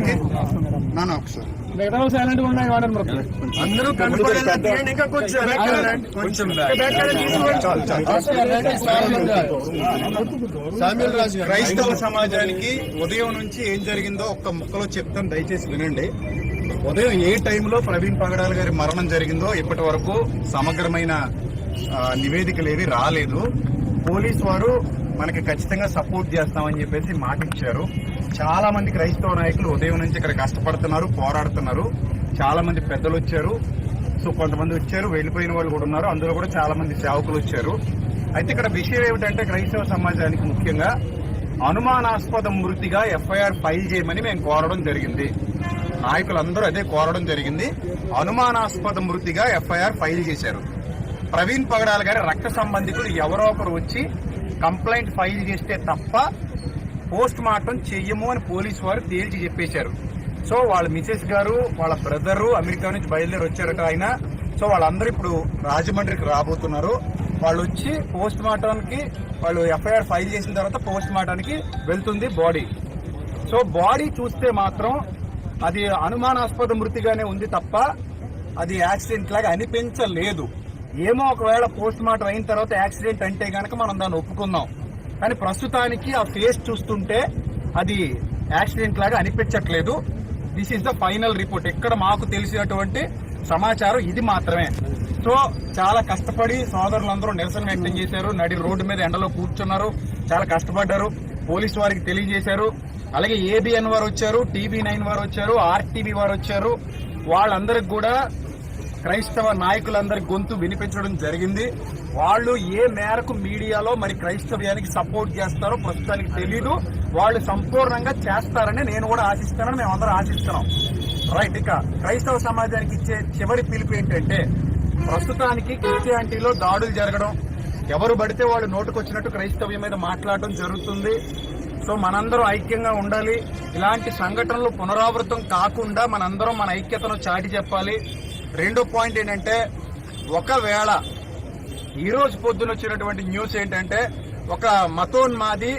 అందరికి. నాన్న ఒకసారి. అందరూ క్రైస్తవ సమాజానికి ఉదయం నుంచి ఏం జరిగిందో ఒక్క ముక్కలో చెప్తాను దయచేసి వినండి. ఉదయం ఏ టైంలో ప్రవీణ్ పగడాల గారి మరణం జరిగిందో ఇప్పటి వరకు సమగ్రమైన ఆ, నివేదికలు ఏవి రాలేదు. పోలీస్ వారు మనకి ఖచ్చితంగా సపోర్ట్ చేస్తామని చెప్పేసి మాట ఇచ్చారు చాలా మంది క్రైస్తవ నాయకులు ఉదయం నుంచి ఇక్కడ కష్టపడుతున్నారు పోరాడుతున్నారు. చాలా మంది పెద్దలు వచ్చారు. సో కొంతమంది వచ్చారు వెళ్ళిపోయిన వాళ్ళు కూడా ఉన్నారు. అందులో కూడా చాలా మంది సేవకులు వచ్చారు. అయితే ఇక్కడ విషయం ఏమిటంటే క్రైస్తవ సమాజానికి ముఖ్యంగా అనుమానాస్పద మృతిగా ఎఫ్ఐఆర్ ఫైల్ చేయమని మేము కోరడం జరిగింది. నాయకులందరూ అదే కోరడం జరిగింది. అనుమానాస్పద మృతిగా ఎఫ్ఐఆర్ ఫైల్ చేశారు. ప్రవీణ్ పగడాల గారి రక్త సంబంధికులు ఎవరో ఒకరు వచ్చి కంప్లైంట్ ఫైల్ చేస్తే తప్ప పోస్ట్ మార్టం చెయ్యము అని పోలీసు వారు తేల్చి చెప్పేశారు. సో వాళ్ళ మిసెస్ గారు వాళ్ళ బ్రదరు అమెరికా నుంచి బయలుదేరి వచ్చారట ఆయన. సో వాళ్ళందరూ ఇప్పుడు రాజమండ్రికి రాబోతున్నారు. వాళ్ళు వచ్చి పోస్ట్ మార్టానికి వాళ్ళు ఎఫ్ఐఆర్ ఫైల్ చేసిన తర్వాత పోస్ట్ మార్టానికి వెళ్తుంది బాడీ. సో బాడీ చూస్తే మాత్రం అది అనుమానాస్పద మృతిగానే ఉంది తప్ప అది యాక్సిడెంట్ లాగా అనిపించలేదు. ఏమో ఒకవేళ పోస్ట్ మార్టం అయిన తర్వాత యాక్సిడెంట్ అంటే గనక మనం దాన్ని ఒప్పుకుందాం. కానీ ప్రస్తుతానికి ఆ ఫేస్ చూస్తుంటే అది యాక్సిడెంట్ లాగా అనిపించట్లేదు. This is the final report ఇక్కడ మాకు తెలిసినటువంటి సమాచారం ఇది మాత్రమే. సో చాలా కష్టపడి సోదరులందరూ నిరసన వ్యక్తం చేశారు. నడి రోడ్డు మీద ఎండలో కూర్చున్నారు. చాలా కష్టపడ్డారు. పోలీసు వారికి తెలియజేశారు. అలాగే ఏబిఎన్ వారు వచ్చారు టీవీ నైన్ వారు వచ్చారు ఆర్టీవీ వారు వచ్చారు. వాళ్ళందరికి కూడా క్రైస్తవ నాయకులందరి గొంతు వినిపించడం జరిగింది. వాళ్ళు ఏ మేరకు మీడియాలో మరి క్రైస్తవ్యానికి సపోర్ట్ చేస్తారో ప్రస్తుతానికి తెలీదు. వాళ్ళు సంపూర్ణంగా చేస్తారని నేను కూడా ఆశిస్తానని మేము అందరూ ఆశిస్తున్నాం. రైట్ ఇక క్రైస్తవ సమాజానికి ఇచ్చే చివరి పిలుపు ఏంటంటే ప్రస్తుతానికి క్రిస్టియానిటీలో దాడులు జరగడం. ఎవరు పడితే వాళ్ళు నోటుకొచ్చినట్టు క్రైస్తవ్యం మీద మాట్లాడడం జరుగుతుంది. సో మనందరం ఐక్యంగా ఉండాలి. ఇలాంటి సంఘటనలు పునరావృతం కాకుండా మనందరం మన ఐక్యతను చాటి చెప్పాలి. రెండో పాయింట్ ఏంటంటే ఒకవేళ ఈరోజు పొద్దున వచ్చినటువంటి న్యూస్ ఏంటంటే ఒక మతోన్మాది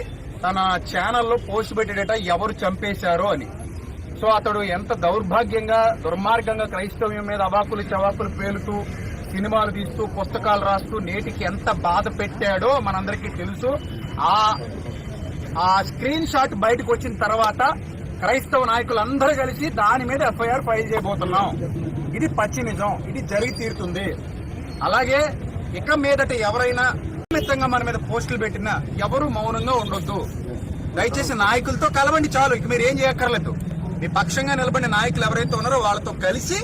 తన ఛానల్లో పోస్ట్ పెట్టేట ఎవరు చంపేశారో అని. సో అతడు ఎంత దౌర్భాగ్యంగా దుర్మార్గంగా క్రైస్తవ్యం మీద అవాకులు చవాకులు పేలుతూ సినిమాలు తీస్తూ పుస్తకాలు రాస్తూ నేటికి ఎంత బాధ పెట్టాడో మనందరికీ తెలుసు. ఆ ఆ స్క్రీన్ షాట్ బయటకు వచ్చిన తర్వాత క్రైస్తవ నాయకులందరూ కలిసి దాని మీద ఎఫ్ఐఆర్ ఫైల్ చేయబోతున్నాం. ఇది పచ్చి నిజం ఇది జరిగి తీరుతుంది. అలాగే ఇక మీదట ఎవరైనా నిమిత్తంగా మన మీద పోస్టులు పెట్టినా ఎవరు మౌనంగా ఉండొద్దు. దయచేసి నాయకులతో కలవండి చాలు. ఇక మీరు ఏం చేయక్కర్లేదు. మీ పక్షంగా నిలబడిన నాయకులు ఎవరైతే ఉన్నారో వాళ్ళతో కలిసి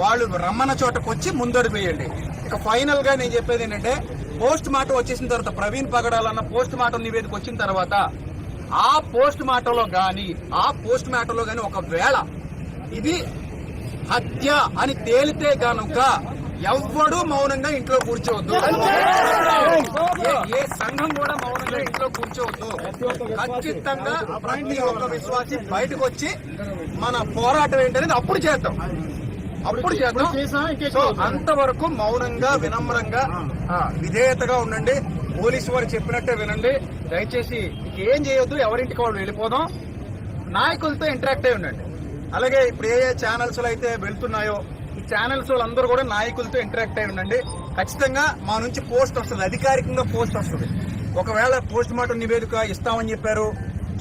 వాళ్ళు రమ్మన్న చోటకు వచ్చి ముందడుగు వేయండి. ఇక ఫైనల్గా నేను చెప్పేది ఏంటంటే పోస్ట్ మార్టం వచ్చేసిన తర్వాత ప్రవీణ్ పగడాలన్న పోస్ట్ మార్టం నివేదిక వచ్చిన తర్వాత ఆ పోస్ట్ మార్టంలో గాని ఆ పోస్ట్ మార్టంలో గాని ఒకవేళ ఇది హత్య అని తేలితే గనుక ఎవ్వడు మౌనంగా ఇంట్లో కూర్చోవద్దు. ఏ- సంఘం కూడా మౌనంగా ఇంట్లో కూర్చోవద్దు. ఖచ్చితంగా ప్రతి ఒక్క విశ్వాసి బయటకు వచ్చి మన పోరాటం ఏంటనేది అప్పుడు చేద్దాం. అప్పుడు చేద్దాం. అంతవరకు మౌనంగా వినమ్రంగా విధేయతగా ఉండండి. పోలీసు వారు చెప్పినట్టే వినండి. దయచేసి ఏం చేయొద్దు ఎవరింటికి వాళ్ళు వెళ్ళిపోదాం. నాయకులతో ఇంటరాక్ట్ అయి ఉండండి. అలాగే ఇప్పుడు ఏ ఏ ఛానల్స్ అయితే వెళ్తున్నాయో ఈ ఛానల్స్ వాళ్ళందరూ కూడా నాయకులతో ఇంటరాక్ట్ అయి ఉండండి. ఖచ్చితంగా మా నుంచి పోస్ట్ వస్తుంది అధికారికంగా పోస్ట్ వస్తుంది. ఒకవేళ పోస్ట్ మార్టం నివేదిక ఇస్తామని చెప్పారు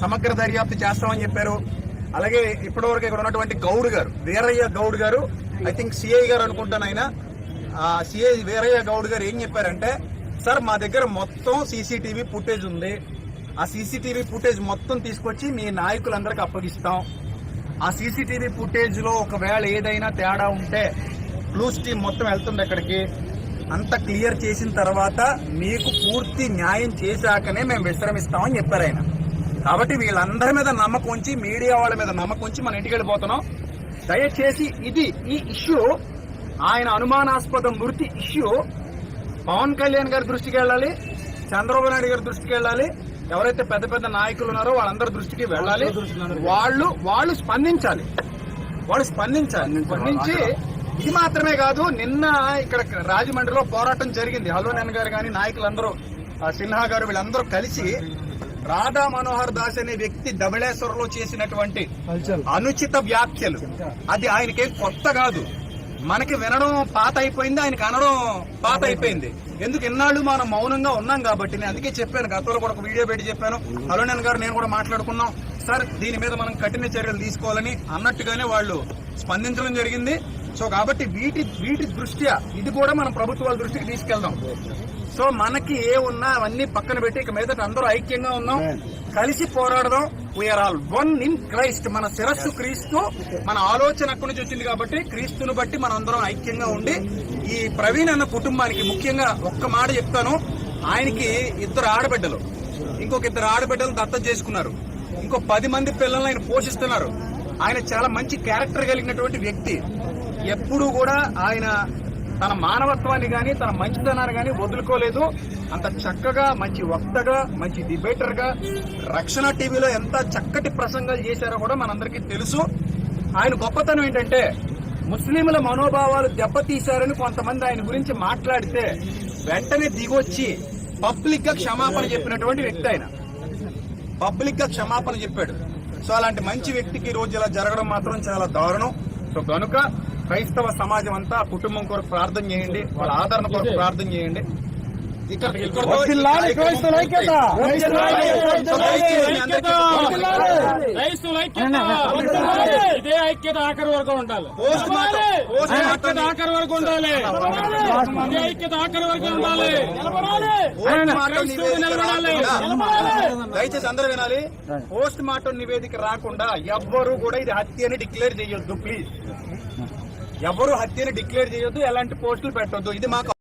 సమగ్ర దర్యాప్తు చేస్తామని చెప్పారు. అలాగే ఇప్పటివరకు ఇక్కడ ఉన్నటువంటి గౌడ్ గారు వీరయ్య గౌడ్ గారు ఐ థింక్ సిఐ గారు అనుకుంటాను ఆయన. సిఐ వీరయ్య గౌడ్ గారు ఏం చెప్పారంటే సార్ మా దగ్గర మొత్తం సీసీటీవీ ఫుటేజ్ ఉంది. ఆ సీసీటీవీ ఫుటేజ్ మొత్తం తీసుకొచ్చి మీ నాయకులందరికి అప్పగిస్తాం. ఆ సీసీటీవీ ఫుటేజ్లో ఒకవేళ ఏదైనా తేడా ఉంటే క్లూస్ టీం మొత్తం వెళ్తుంది అక్కడికి. అంత క్లియర్ చేసిన తర్వాత మీకు పూర్తి న్యాయం చేశాకనే మేము విశ్రమిస్తామని చెప్పారు ఆయన. కాబట్టి వీళ్ళందరి మీద నమ్మకం ఉంచి మీడియా వాళ్ళ మీద నమ్మకం ఉంచి మన ఇంటికి వెళ్ళిపోతున్నాం. దయచేసి ఇది ఈ ఇష్యూ ఆయన అనుమానాస్పద మృతి ఇష్యూ పవన్ కళ్యాణ్ గారి దృష్టికి వెళ్ళాలి చంద్రబాబు నాయుడు గారి దృష్టికి వెళ్ళాలి ఎవరైతే పెద్ద పెద్ద నాయకులు ఉన్నారో వాళ్ళందరి దృష్టికి వెళ్ళాలి. వాళ్ళు వాళ్ళు స్పందించాలి. వాళ్ళు స్పందించాలి. స్పందించి ఇది మాత్రమే కాదు నిన్న ఇక్కడ రాజమండ్రిలో పోరాటం జరిగింది. హలో నాన్న గారు కానీ నాయకులందరూ ఆ సిన్హా గారు వీళ్ళందరూ కలిసి రాధా మనోహర్ దాస్ అనే వ్యక్తి ధవళేశ్వరంలో చేసినటువంటి అనుచిత వ్యాఖ్యలు. అది ఆయనకేం కొత్త కాదు. మనకి వినడం పాత అయిపోయింది ఆయనకి అనడం పాత అయిపోయింది ఎందుకు ఇన్నాళ్ళు మనం మౌనంగా ఉన్నాం కాబట్టి నేను అందుకే చెప్పాను గతంలో కూడా ఒక వీడియో పెట్టి చెప్పాను. హలోనేన్ గారు నేను కూడా మాట్లాడుకున్నాం. సార్ దీని మీద మనం కఠిన చర్యలు తీసుకోవాలని అన్నట్టుగానే వాళ్ళు స్పందించడం జరిగింది. సో కాబట్టి వీటి వీటి దృష్ట్యా ఇది కూడా మనం ప్రభుత్వాల దృష్టికి తీసుకెళ్దాం. సో మనకి ఏ ఉన్నా అవన్నీ పక్కన పెట్టి ఇక మీదట అందరూ ఐక్యంగా ఉన్నాం. కలిసి పోరాడదాం. We are all one in Christ మన శిరస్సు క్రీస్తు మన ఆలోచన అక్కడి నుంచి వచ్చింది కాబట్టి క్రీస్తుని బట్టి మన అందరం ఐక్యంగా ఉండి ఈ ప్రవీణ్ అన్న కుటుంబానికి ముఖ్యంగా ఒక్క మాట చెప్తాను. ఆయనకి ఇద్దరు ఆడబిడ్డలు. ఇంకొక ఇద్దరు ఆడబిడ్డలు దత్త చేసుకున్నారు. ఇంకో పది మంది పిల్లల్ని ఆయన పోషిస్తున్నారు. ఆయన చాలా మంచి క్యారెక్టర్ కలిగినటువంటి వ్యక్తి. ఎప్పుడూ కూడా ఆయన తన మానవత్వాన్ని కానీ తన మంచితనాన్ని కానీ వదులుకోలేదు. అంత చక్కగా మంచి వక్తగా మంచి డిబేటర్గా రక్షణ టీవీలో ఎంత చక్కటి ప్రసంగాలు చేశారో కూడా మనందరికీ తెలుసు. ఆయన గొప్పతనం ఏంటంటే ముస్లింల మనోభావాలు దెబ్బతీశారని కొంతమంది ఆయన గురించి మాట్లాడితే వెంటనే దిగొచ్చి పబ్లిక్గా క్షమాపణ చెప్పినటువంటి వ్యక్తి ఆయన. పబ్లిక్గా క్షమాపణ చెప్పాడు. సో అలాంటి మంచి వ్యక్తికి ఈ రోజు ఇలా జరగడం మాత్రం చాలా దారుణం. సో కనుక క్రైస్తవ సమాజం అంతా కుటుంబం కొరకు ప్రార్థన చేయండి వాళ్ళ ఆదరణ కొరకు ప్రార్థన చేయండి. వర్ధిల్లాలి క్రైస్తవుల ఐక్యత! ఇదే ఐక్యత ఆఖరి వరకు ఉండాలి. ఐక్యత ఆఖరి వరకు ఉండాలి. ఇదే ఐక్యత ఆఖరి వరకు ఉండాలి. దయచేసి అందరూ వినాలి. పోస్ట్ మార్టం నివేదిక రాకుండా ఎవ్వరు కూడా ఇది హత్య అని డిక్లేర్ చేయొద్దు ప్లీజ్. ఎవరు హత్యని డిక్లేర్ చేయొద్దు ఎలాంటి పోస్టులు పెట్టొద్దు. ఇది మాకు